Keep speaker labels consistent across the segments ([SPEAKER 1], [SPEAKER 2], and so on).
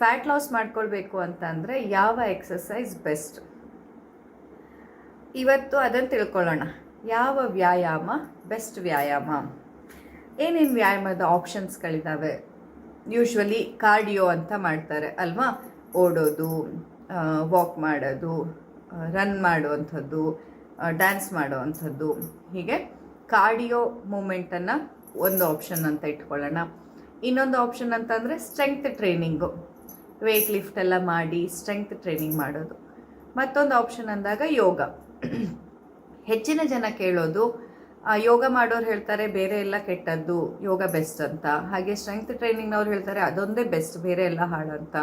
[SPEAKER 1] Fat loss ಮಾಡ್ಕೊಳ್ಬೇಕು ಅಂತ ಅಂದರೆ ಯಾವ ಎಕ್ಸಸೈಸ್ ಬೆಸ್ಟ್ ಇವತ್ತು ಅದನ್ನು ತಿಳ್ಕೊಳ್ಳೋಣ. ಯಾವ ವ್ಯಾಯಾಮ ಬೆಸ್ಟ್ ವ್ಯಾಯಾಮ? ಏನೇನು ವ್ಯಾಯಾಮದ ಆಪ್ಷನ್ಸ್ಗಳಿದ್ದಾವೆ ಯೂಶ್ವಲಿ ಕಾರ್ಡಿಯೋ ಅಂತ ಮಾಡ್ತಾರೆ ಅಲ್ವಾ? ಓಡೋದು ವಾಕ್ ಮಾಡೋದು ರನ್ ಮಾಡುವಂಥದ್ದು ಡ್ಯಾನ್ಸ್ ಮಾಡುವಂಥದ್ದು. ಹೀಗೆ ಕಾರ್ಡಿಯೋ ಮೂಮೆಂಟನ್ನು ಒಂದು ಆಪ್ಷನ್ ಅಂತ ಇಟ್ಕೊಳ್ಳೋಣ. ಇನ್ನೊಂದು ಆಪ್ಷನ್ ಅಂತಂದರೆ ಸ್ಟ್ರೆಂಗ್ತ್ ಟ್ರೈನಿಂಗು ವೆಯ್ಟ್ ಲಿಫ್ಟ್ ಎಲ್ಲ ಮಾಡಿ ಸ್ಟ್ರೆಂಗ್ತ್ ಟ್ರೈನಿಂಗ್ ಮಾಡೋದು. ಮತ್ತೊಂದು ಆಪ್ಷನ್ ಅಂದಾಗ ಯೋಗ. ಹೆಚ್ಚಿನ ಜನ ಕೇಳೋದು ಯೋಗ ಮಾಡೋರು ಹೇಳ್ತಾರೆ ಬೇರೆ ಎಲ್ಲ ಕೆಟ್ಟದ್ದು, ಯೋಗ ಬೆಸ್ಟ್ ಅಂತ. ಹಾಗೆ ಸ್ಟ್ರೆಂಗ್ತ್ ಟ್ರೈನಿಂಗ್ನವ್ರು ಹೇಳ್ತಾರೆ ಅದೊಂದೇ ಬೆಸ್ಟ್ ಬೇರೆ ಎಲ್ಲ ಅಂತ.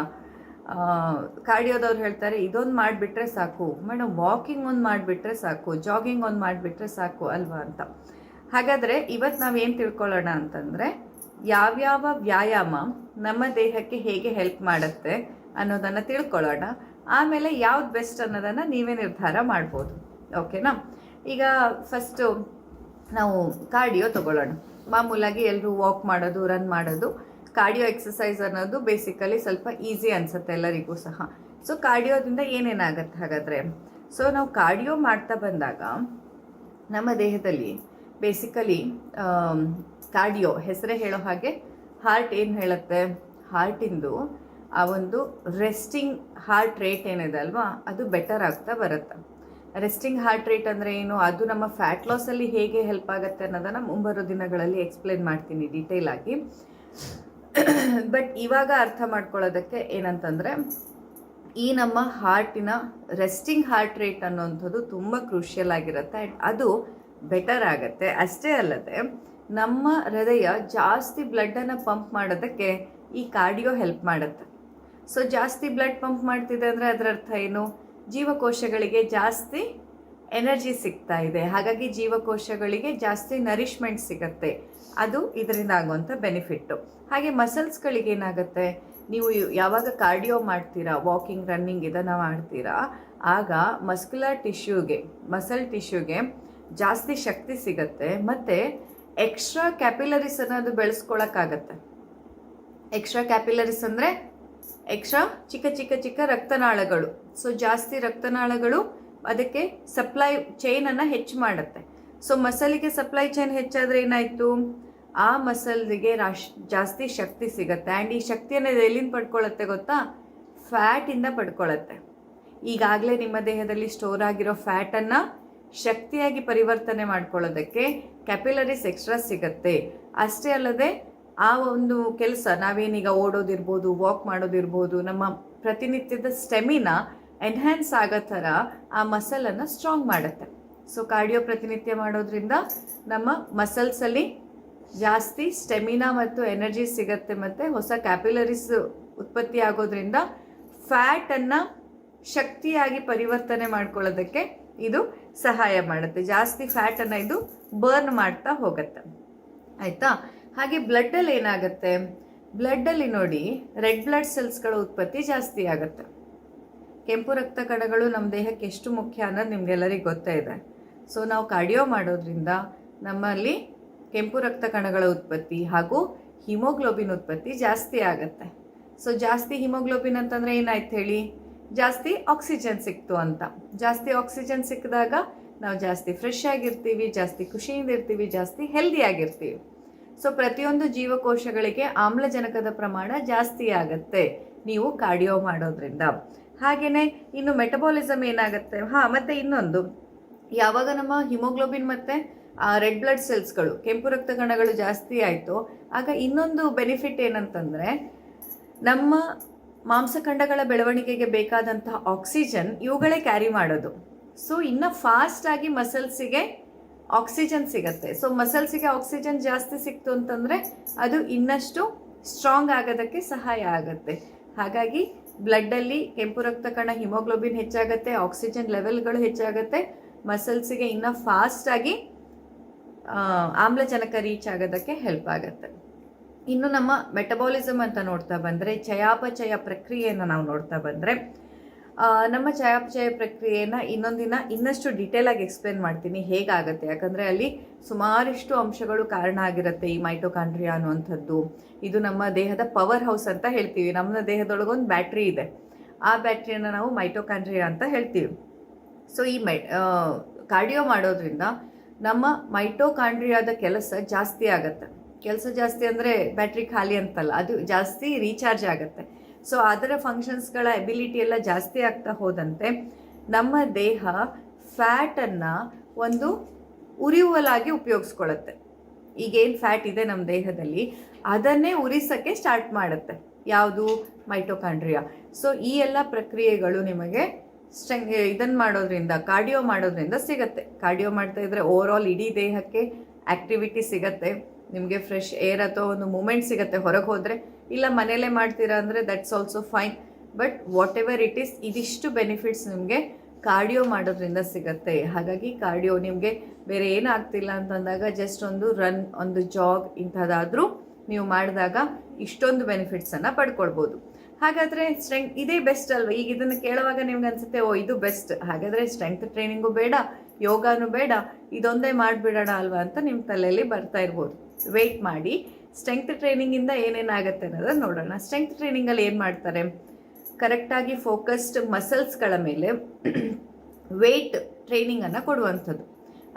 [SPEAKER 1] ಕಾರ್ಡಿಯೋದವ್ರು ಹೇಳ್ತಾರೆ ಇದೊಂದು ಮಾಡಿಬಿಟ್ರೆ ಸಾಕು. ಮೇಡಮ್ ವಾಕಿಂಗ್ ಒಂದು ಮಾಡಿಬಿಟ್ರೆ ಸಾಕು ಜಾಗಿಂಗ್ ಒಂದು ಮಾಡಿಬಿಟ್ರೆ ಸಾಕು ಅಲ್ವಾ ಅಂತ. ಹಾಗಾದರೆ ಇವತ್ತು ನಾವೇನು ತಿಳ್ಕೊಳ್ಳೋಣ ಅಂತಂದರೆ, ಯಾವ್ಯಾವ ವ್ಯಾಯಾಮ ನಮ್ಮ ದೇಹಕ್ಕೆ ಹೇಗೆ ಹೆಲ್ಪ್ ಮಾಡುತ್ತೆ ಅನ್ನೋದನ್ನು ತಿಳ್ಕೊಳ್ಳೋಣ. ಆಮೇಲೆ ಯಾವ್ದು ಬೆಸ್ಟ್ ಅನ್ನೋದನ್ನು ನೀವೇ ನಿರ್ಧಾರ ಮಾಡ್ಬೋದು. ಓಕೆನಾ ಈಗ ಫಸ್ಟು ನಾವು ಕಾರ್ಡಿಯೋ ತಗೊಳ್ಳೋಣ. ಮಾಮೂಲಾಗಿ ಎಲ್ಲರೂ ವಾಕ್ ಮಾಡೋದು ರನ್ ಮಾಡೋದು ಕಾರ್ಡಿಯೋ ಎಕ್ಸಸೈಸ್ ಅನ್ನೋದು ಬೇಸಿಕಲಿ ಸ್ವಲ್ಪ ಈಸಿ ಅನಿಸುತ್ತೆ ಎಲ್ಲರಿಗೂ ಸಹ. ಸೊ ಕಾರ್ಡಿಯೋದಿಂದ ಏನೇನಾಗತ್ತೆ ಹಾಗಾದರೆ? ಸೊ ನಾವು ಕಾರ್ಡಿಯೋ ಮಾಡ್ತಾ ಬಂದಾಗ ನಮ್ಮ ದೇಹದಲ್ಲಿ ಬೇಸಿಕಲಿ ಕಾರ್ಡಿಯೋ ಹೆಸರೇ ಹೇಳೋ ಹಾಗೆ ಹಾರ್ಟ್ ಏನು ಹೇಳುತ್ತೆ? ಹಾರ್ಟಿಂದು ಆ ಒಂದು ರೆಸ್ಟಿಂಗ್ ಹಾರ್ಟ್ ರೇಟ್ ಏನಿದೆ ಅಲ್ವಾ? ಅದು ಬೆಟರ್ ಆಗ್ತಾ ಬರುತ್ತೆ. ರೆಸ್ಟಿಂಗ್ ಹಾರ್ಟ್ ರೇಟ್ ಅಂದರೆ ಏನು? ಅದು ನಮ್ಮ ಫ್ಯಾಟ್ ಲಾಸಲ್ಲಿ ಹೇಗೆ ಹೆಲ್ಪ್ ಆಗುತ್ತೆ ಅನ್ನೋದನ್ನು ಮುಂಬರೋ ದಿನಗಳಲ್ಲಿ ಎಕ್ಸ್ಪ್ಲೇನ್ ಮಾಡ್ತೀನಿ ಡೀಟೇಲ್ ಆಗಿ. ಬಟ್ ಇವಾಗ ಅರ್ಥ ಮಾಡ್ಕೊಳ್ಳೋದಕ್ಕೆ ಏನಂತಂದರೆ, ಈ ನಮ್ಮ ಹಾರ್ಟಿನ ರೆಸ್ಟಿಂಗ್ ಹಾರ್ಟ್ ರೇಟ್ ಅನ್ನೋವಂಥದ್ದು ತುಂಬ ಕ್ರೂಷಿಯಲ್ ಆಗಿರುತ್ತೆ. ಆ್ಯಂಡ್ ಅದು ಬೆಟರ್ ಆಗುತ್ತೆ. ಅಷ್ಟೇ ಅಲ್ಲದೆ ನಮ್ಮ ಹೃದಯ ಜಾಸ್ತಿ ಬ್ಲಡ್ಡನ್ನು ಪಂಪ್ ಮಾಡೋದಕ್ಕೆ ಈ ಕಾರ್ಡಿಯೋ ಹೆಲ್ಪ್ ಮಾಡುತ್ತೆ. ಸೊ ಜಾಸ್ತಿ ಬ್ಲಡ್ ಪಂಪ್ ಮಾಡ್ತಿದೆ ಅಂದರೆ ಅದರ ಅರ್ಥ ಏನು? ಜೀವಕೋಶಗಳಿಗೆ ಜಾಸ್ತಿ ಎನರ್ಜಿ ಸಿಗ್ತಾ ಇದೆ. ಹಾಗಾಗಿ ಜೀವಕೋಶಗಳಿಗೆ ಜಾಸ್ತಿ ನರಿಷ್ಮೆಂಟ್ ಸಿಗತ್ತೆ. ಅದು ಇದರಿಂದ ಆಗುವಂಥ ಬೆನಿಫಿಟ್ಟು ಹಾಗೆ ಮಸಲ್ಸ್ಗಳಿಗೆ ಏನಾಗುತ್ತೆ? ನೀವು ಯಾವಾಗ ಕಾರ್ಡಿಯೋ ಮಾಡ್ತೀರಾ ವಾಕಿಂಗ್ ರನ್ನಿಂಗ್ ಇದನ್ನು ಮಾಡ್ತೀರಾ, ಆಗ ಮಸ್ಕ್ಯುಲರ್ ಟಿಶ್ಯೂಗೆ ಮಸಲ್ ಟಿಶ್ಯೂಗೆ ಜಾಸ್ತಿ ಶಕ್ತಿ ಸಿಗತ್ತೆ. ಮತ್ತು ಎಕ್ಸ್ಟ್ರಾ ಕ್ಯಾಪಿಲರೀಸ್ ಅನ್ನೋದು ಬೆಳೆಸ್ಕೊಳಕ್ಕಾಗತ್ತೆ. ಎಕ್ಸ್ಟ್ರಾ ಕ್ಯಾಪಿಲರೀಸ್ ಅಂದರೆ ಎಕ್ಸ್ಟ್ರಾ ಚಿಕ್ಕ ಚಿಕ್ಕ ಚಿಕ್ಕ ರಕ್ತನಾಳಗಳು. ಸೊ ಜಾಸ್ತಿ ರಕ್ತನಾಳಗಳು ಅದಕ್ಕೆ ಸಪ್ಲೈ ಚೈನನ್ನು ಹೆಚ್ಚು ಮಾಡುತ್ತೆ. ಸೊ ಮಸಲಿಗೆ ಸಪ್ಲೈ ಚೈನ್ ಹೆಚ್ಚಾದರೆ ಏನಾಯಿತು? ಆ ಮಸಲ್ಗೆ ರಾಶ್, ಜಾಸ್ತಿ ಶಕ್ತಿ ಸಿಗುತ್ತೆ. ಆ್ಯಂಡ್ ಈ ಶಕ್ತಿಯನ್ನು ಎಲ್ಲಿಂದ ಪಡ್ಕೊಳ್ಳುತ್ತೆ ಗೊತ್ತಾ? ಫ್ಯಾಟಿಂದ ಪಡ್ಕೊಳ್ಳುತ್ತೆ ಈಗಾಗಲೇ ನಿಮ್ಮ ದೇಹದಲ್ಲಿ ಸ್ಟೋರ್ ಆಗಿರೋ ಫ್ಯಾಟನ್ನು ಶಕ್ತಿಯಾಗಿ ಪರಿವರ್ತನೆ ಮಾಡ್ಕೊಳ್ಳೋದಕ್ಕೆ ಕ್ಯಾಪಿಲರೀಸ್ ಎಕ್ಸ್ಟ್ರಾ ಸಿಗತ್ತೆ. ಅಷ್ಟೇ ಅಲ್ಲದೆ, ಆ ಒಂದು ಕೆಲಸ, ನಾವೇನೀಗ ಓಡೋದಿರ್ಬೋದು ವಾಕ್ ಮಾಡೋದಿರ್ಬೋದು, ನಮ್ಮ ಪ್ರತಿನಿತ್ಯದ ಸ್ಟೆಮಿನಾ ಎನ್ಹ್ಯಾನ್ಸ್ ಆಗೋ ಥರ ಆ ಮಸಲನ್ನು ಸ್ಟ್ರಾಂಗ್ ಮಾಡುತ್ತೆ. ಸೊ ಕಾರ್ಡಿಯೋ ಪ್ರತಿನಿತ್ಯ ಮಾಡೋದ್ರಿಂದ ನಮ್ಮ ಮಸಲ್ಸಲ್ಲಿ ಜಾಸ್ತಿ ಸ್ಟೆಮಿನಾ ಮತ್ತು ಎನರ್ಜಿ ಸಿಗತ್ತೆ ಮತ್ತು ಹೊಸ ಕ್ಯಾಪಿಲರೀಸ್ ಉತ್ಪತ್ತಿ ಆಗೋದ್ರಿಂದ ಫ್ಯಾಟನ್ನು ಶಕ್ತಿಯಾಗಿ ಪರಿವರ್ತನೆ ಮಾಡ್ಕೊಳ್ಳೋದಕ್ಕೆ ಇದು ಸಹಾಯ ಮಾಡುತ್ತೆ. ಜಾಸ್ತಿ ಫ್ಯಾಟನ್ನು ಇದು ಬರ್ನ್ ಮಾಡ್ತಾ ಹೋಗುತ್ತೆ. ಆಯಿತಾ? ಹಾಗೆ ಬ್ಲಡ್ಡಲ್ಲಿ ಏನಾಗುತ್ತೆ? ಬ್ಲಡ್ಡಲ್ಲಿ ನೋಡಿ ರೆಡ್ ಬ್ಲಡ್ ಸೆಲ್ಸ್ಗಳ ಉತ್ಪತ್ತಿ ಜಾಸ್ತಿ ಆಗುತ್ತೆ. ಕೆಂಪು ರಕ್ತ ಕಣಗಳು ನಮ್ಮ ದೇಹಕ್ಕೆ ಎಷ್ಟು ಮುಖ್ಯ ಅನ್ನೋದು ನಿಮಗೆಲ್ಲರಿಗೂ ಗೊತ್ತೇ ಇದೆ. ಸೊ ನಾವು ಕಾರ್ಡಿಯೋ ಮಾಡೋದ್ರಿಂದ ನಮ್ಮಲ್ಲಿ ಕೆಂಪು ರಕ್ತ ಕಣಗಳ ಉತ್ಪತ್ತಿ ಹಾಗೂ ಹಿಮೋಗ್ಲೋಬಿನ್ ಉತ್ಪತ್ತಿ ಜಾಸ್ತಿ ಆಗುತ್ತೆ. ಸೊ ಜಾಸ್ತಿ ಹಿಮೋಗ್ಲೋಬಿನ್ ಅಂತಂದರೆ ಏನಾಯ್ತು ಹೇಳಿ? ಜಾಸ್ತಿ ಆಕ್ಸಿಜನ್ ಸಿಕ್ತು ಅಂತ. ಜಾಸ್ತಿ ಆಕ್ಸಿಜನ್ ಸಿಕ್ಕಿದಾಗ ನಾವು ಜಾಸ್ತಿ ಫ್ರೆಶ್ ಆಗಿರ್ತೀವಿ, ಜಾಸ್ತಿ ಖುಷಿಯಿಂದ ಇರ್ತೀವಿ, ಜಾಸ್ತಿ ಹೆಲ್ದಿ ಆಗಿರ್ತೀವಿ. ಸೊ ಪ್ರತಿಯೊಂದು ಜೀವಕೋಶಗಳಿಗೆ ಆಮ್ಲಜನಕದ ಪ್ರಮಾಣ ಜಾಸ್ತಿ ಆಗುತ್ತೆ ನೀವು ಕಾರ್ಡಿಯೋ ಮಾಡೋದ್ರಿಂದ. ಹಾಗೆಯೇ ಇನ್ನು ಮೆಟಬಾಲಿಸಮ್ ಏನಾಗುತ್ತೆ? ಹಾಂ, ಮತ್ತು ಇನ್ನೊಂದು. ಯಾವಾಗ ನಮ್ಮ ಹಿಮೋಗ್ಲೋಬಿನ್ ಮತ್ತು ರೆಡ್ ಬ್ಲಡ್ ಸೆಲ್ಸ್ಗಳು ಕೆಂಪು ರಕ್ತ ಕಣಗಳು ಜಾಸ್ತಿ ಆಯಿತು, ಆಗ ಇನ್ನೊಂದು ಬೆನಿಫಿಟ್ ಏನಂತಂದರೆ, ನಮ್ಮ ಮಾಂಸಖಂಡಗಳ ಬೆಳವಣಿಗೆಗೆ ಬೇಕಾದಂತಹ ಆಕ್ಸಿಜನ್ ಇವುಗಳೇ ಕ್ಯಾರಿ ಮಾಡೋದು. ಸೊ ಇನ್ನು ಫಾಸ್ಟಾಗಿ ಮಸಲ್ಸಿಗೆ ಆಕ್ಸಿಜನ್ ಸಿಗತ್ತೆ. ಸೊ ಮಸಲ್ಸಿಗೆ ಆಕ್ಸಿಜನ್ ಜಾಸ್ತಿ ಸಿಕ್ತು ಅಂತಂದರೆ ಅದು ಇನ್ನಷ್ಟು ಸ್ಟ್ರಾಂಗ್ ಆಗೋದಕ್ಕೆ ಸಹಾಯ ಆಗುತ್ತೆ. ಹಾಗಾಗಿ ಬ್ಲಡ್ಡಲ್ಲಿ ಕೆಂಪು ರಕ್ತ ಕಣ ಹಿಮೋಗ್ಲೋಬಿನ್ ಹೆಚ್ಚಾಗುತ್ತೆ ಆಕ್ಸಿಜನ್ ಲೆವೆಲ್ಗಳು ಹೆಚ್ಚಾಗುತ್ತೆ ಮಸಲ್ಸಿಗೆ ಇನ್ನೂ ಫಾಸ್ಟಾಗಿ ಆಮ್ಲಜನಕ ರೀಚ್ ಆಗೋದಕ್ಕೆ ಹೆಲ್ಪ್ ಆಗುತ್ತೆ. ಇನ್ನು ನಮ್ಮ ಮೆಟಬಾಲಿಸಮ್ ಅಂತ ನೋಡ್ತಾ ಬಂದರೆ ಚಯಾಪಚಯ ಪ್ರಕ್ರಿಯೆಯನ್ನು ನಾವು ನೋಡ್ತಾ ಬಂದರೆ ನಮ್ಮ ಚಯಾಪಚಯ ಪ್ರಕ್ರಿಯೆನ ಇನ್ನೊಂದಿನ ಇನ್ನಷ್ಟು ಡೀಟೇಲ್ ಆಗಿ ಎಕ್ಸ್ಪ್ಲೇನ್ ಮಾಡ್ತೀನಿ ಹೇಗಾಗುತ್ತೆ. ಯಾಕಂದರೆ ಅಲ್ಲಿ ಸುಮಾರಿಷ್ಟು ಅಂಶಗಳು ಕಾರಣ ಆಗಿರುತ್ತೆ ಈ ಮೈಟೋಕಾಂಡ್ರಿಯಾ ಅನ್ನುವಂಥದ್ದು. ಇದು ನಮ್ಮ ದೇಹದ ಪವರ್ ಹೌಸ್ ಅಂತ ಹೇಳ್ತೀವಿ. ನಮ್ಮ ದೇಹದೊಳಗೊಂದು ಬ್ಯಾಟ್ರಿ ಇದೆ. ಆ ಬ್ಯಾಟ್ರಿಯನ್ನು ನಾವು ಮೈಟೋಕಾಂಡ್ರಿಯಾ ಅಂತ ಹೇಳ್ತೀವಿ. ಸೊ ಈ ಮೈ ಕಾರ್ಡಿಯೋ ಮಾಡೋದ್ರಿಂದ ನಮ್ಮ ಮೈಟೋಕಾಂಡ್ರಿಯಾದ ಕೆಲಸ ಜಾಸ್ತಿ ಆಗುತ್ತೆ. ಕೆಲಸ ಜಾಸ್ತಿ ಅಂದರೆ ಬ್ಯಾಟ್ರಿ ಖಾಲಿ ಅಂತಲ್ಲ, ಅದು ಜಾಸ್ತಿ ರೀಚಾರ್ಜ್ ಆಗುತ್ತೆ. ಸೊ ಅದರ ಫಂಕ್ಷನ್ಸ್ಗಳ ಎಬಿಲಿಟಿ ಎಲ್ಲ ಜಾಸ್ತಿ ಆಗ್ತಾ ಹೋದಂತೆ, ನಮ್ಮ ದೇಹ ಫ್ಯಾಟನ್ನು ಒಂದು ಉರಿಯುವಲಾಗಿ ಉಪಯೋಗಿಸ್ಕೊಳ್ಳುತ್ತೆ ಈಗೇನು ಫ್ಯಾಟ್ ಇದೆ ನಮ್ಮ ದೇಹದಲ್ಲಿ, ಅದನ್ನೇ ಉರಿಸೋಕ್ಕೆ ಸ್ಟಾರ್ಟ್ ಮಾಡುತ್ತೆ. ಯಾವುದು? ಮೈಟೋಕಾಂಡ್ರಿಯಾ ಸೊ ಈ ಎಲ್ಲ ಪ್ರಕ್ರಿಯೆಗಳು ನಿಮಗೆ ಸ್ಟ್ರೆಂಗ್ ಇದನ್ನು ಮಾಡೋದ್ರಿಂದ ಕಾರ್ಡಿಯೋ ಮಾಡೋದ್ರಿಂದ ಸಿಗುತ್ತೆ. ಕಾರ್ಡಿಯೋ ಮಾಡ್ತಾ ಇದ್ರೆ ಓವರ್ ಆಲ್ ಇಡೀ ದೇಹಕ್ಕೆ ಆ್ಯಕ್ಟಿವಿಟಿ ಸಿಗತ್ತೆ. ನಿಮಗೆ ಫ್ರೆಶ್ ಏರ್ ಅಥವಾ ಒಂದು ಮೂಮೆಂಟ್ ಸಿಗುತ್ತೆ ಹೊರಗೆ ಹೋದರೆ, ಇಲ್ಲ ಮನೇಲೇ ಮಾಡ್ತೀರಾ ಅಂದರೆ that's also fine but whatever it is ಇದಿಷ್ಟು ಬೆನಿಫಿಟ್ಸ್ ನಿಮಗೆ ಕಾರ್ಡಿಯೋ ಮಾಡೋದ್ರಿಂದ ಸಿಗುತ್ತೆ. ಹಾಗಾಗಿ ಕಾರ್ಡಿಯೋ ನಿಮಗೆ ಬೇರೆ ಏನೂ ಆಗ್ತಿಲ್ಲ ಅಂತಂದಾಗ ಜಸ್ಟ್ ಒಂದು ರನ್ ಒಂದು ಜಾಗ್ ಇಂಥದ್ದಾದರೂ ನೀವು ಮಾಡಿದಾಗ ಇಷ್ಟೊಂದು ಬೆನಿಫಿಟ್ಸನ್ನು ಪಡ್ಕೊಳ್ಬೋದು. ಹಾಗಾದರೆ ಸ್ಟ್ರೆಂಗ್ ಇದೇ ಬೆಸ್ಟ್ ಅಲ್ವಾ? ಈಗ ಇದನ್ನು ಕೇಳುವಾಗ ನಿಮ್ಗೆ ಅನ್ಸುತ್ತೆ, ಓ, ಇದು ಬೆಸ್ಟ್ ಹಾಗಾದರೆ ಸ್ಟ್ರೆಂತ್ ಟ್ರೈನಿಂಗು ಬೇಡ, ಯೋಗಾನು ಬೇಡ, ಇದೊಂದೇ ಮಾಡಿಬಿಡೋಣ ಅಲ್ವಾ ಅಂತ ನಿಮ್ಮ ತಲೆಯಲ್ಲಿ ಬರ್ತಾ ಇರ್ಬೋದು. ವೆಯ್ಟ್ ಮಾಡಿ. ಸ್ಟ್ರೆಂತ್ ಟ್ರೈನಿಂಗಿಂದ ಏನೇನಾಗುತ್ತೆ ಅನ್ನೋದನ್ನು ನೋಡೋಣ. ಸ್ಟ್ರೆಂತ್ ಟ್ರೈನಿಂಗಲ್ಲಿ ಏನು ಮಾಡ್ತಾರೆ? ಕರೆಕ್ಟಾಗಿ ಫೋಕಸ್ಡ್ ಮಸಲ್ಸ್ಗಳ ಮೇಲೆ ವೆಯ್ಟ್ ಟ್ರೈನಿಂಗನ್ನು ಕೊಡುವಂಥದ್ದು.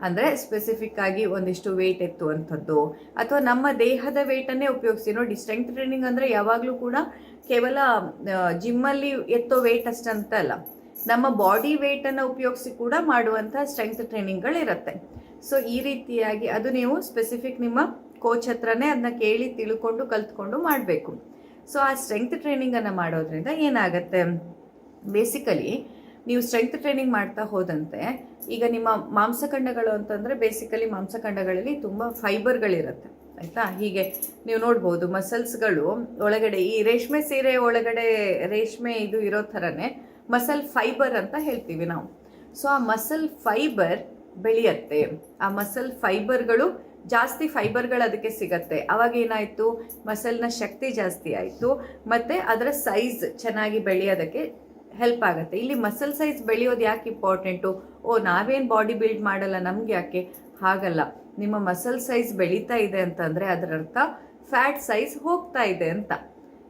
[SPEAKER 1] ಅಂದರೆ ಸ್ಪೆಸಿಫಿಕ್ ಆಗಿ ಒಂದಿಷ್ಟು ವೆಯ್ಟ್ ಎತ್ತುವಂಥದ್ದು. ಅಥವಾ ನಮ್ಮ ದೇಹದ ವೆಯ್ಟನ್ನೇ ಉಪಯೋಗಿಸಿ. ನೋಡಿ ಸ್ಟ್ರೆಂತ್ ಟ್ರೈನಿಂಗ್ ಅಂದರೆ ಯಾವಾಗಲೂ ಕೂಡ ಕೇವಲ ಜಿಮ್ಮಲ್ಲಿ ಎತ್ತೋ ವೆಯ್ಟ್ ಅಷ್ಟಂತ ಅಲ್ಲ. ನಮ್ಮ ಬಾಡಿ ವೆಯ್ಟನ್ನು ಉಪಯೋಗಿಸಿ ಕೂಡ ಮಾಡುವಂಥ ಸ್ಟ್ರೆಂತ್ ಟ್ರೈನಿಂಗ್ಗಳಿರುತ್ತೆ ಸೊ ಈ ರೀತಿಯಾಗಿ ಅದು ನೀವು ಸ್ಪೆಸಿಫಿಕ್ ನಿಮ್ಮ ಕೋಚ್ ಹತ್ರನೇ ಅದನ್ನ ಕೇಳಿ ತಿಳ್ಕೊಂಡು ಕಲ್ತ್ಕೊಂಡು ಮಾಡಬೇಕು. ಸೊ ಆ ಸ್ಟ್ರೆಂಗ್ತ್ ಟ್ರೈನಿಂಗನ್ನು ಮಾಡೋದ್ರಿಂದ ಏನಾಗುತ್ತೆ? ಬೇಸಿಕಲಿ ನೀವು ಸ್ಟ್ರೆಂಗ್ತ್ ಟ್ರೈನಿಂಗ್ ಮಾಡ್ತಾ ಹೋದಂತೆ, ಈಗ ನಿಮ್ಮ ಮಾಂಸಖಂಡಗಳು ಅಂತಂದರೆ ಬೇಸಿಕಲಿ ಮಾಂಸಖಂಡಗಳಲ್ಲಿ ತುಂಬ ಫೈಬರ್ಗಳಿರುತ್ತೆ ಆಯಿತಾ? ಹೀಗೆ ನೀವು ನೋಡ್ಬೋದು ಮಸಲ್ಸ್ಗಳು ಒಳಗಡೆ, ಈ ರೇಷ್ಮೆ ಸೀರೆ ಒಳಗಡೆ ರೇಷ್ಮೆ ಇದು ಇರೋ ಥರನೇ ಮಸಲ್ ಫೈಬರ್ ಅಂತ ಹೇಳ್ತೀವಿ ನಾವು. ಸೊ ಆ ಮಸಲ್ ಫೈಬರ್ ಬೆಳೆಯತ್ತೆ. ಆ ಮಸಲ್ ಫೈಬರ್ಗಳು ಜಾಸ್ತಿ ಫೈಬರ್ಗಳು ಅದಕ್ಕೆ ಸಿಗತ್ತೆ. ಅವಾಗ ಏನಾಯಿತು? ಮಸಲ್ನ ಶಕ್ತಿ ಜಾಸ್ತಿ ಆಯಿತು. ಮತ್ತು ಅದರ ಸೈಜ್ ಚೆನ್ನಾಗಿ ಬೆಳೆಯೋದಕ್ಕೆ ಹೆಲ್ಪ್ ಆಗುತ್ತೆ. ಇಲ್ಲಿ ಮಸಲ್ ಸೈಜ್ ಬೆಳೆಯೋದು ಯಾಕೆ ಇಂಪಾರ್ಟೆಂಟು ಓ, ನಾವೇನು ಬಾಡಿ ಬಿಲ್ಡ್ ಮಾಡಲ್ಲ, ನಮ್ಗೆ ಯಾಕೆ? ಹಾಗಲ್ಲ. ನಿಮ್ಮ ಮಸಲ್ ಸೈಜ್ ಬೆಳೀತಾ ಇದೆ ಅಂತಂದರೆ ಅದರ ಅರ್ಥ ಫ್ಯಾಟ್ ಸೈಜ್ ಹೋಗ್ತಾ ಇದೆ ಅಂತ.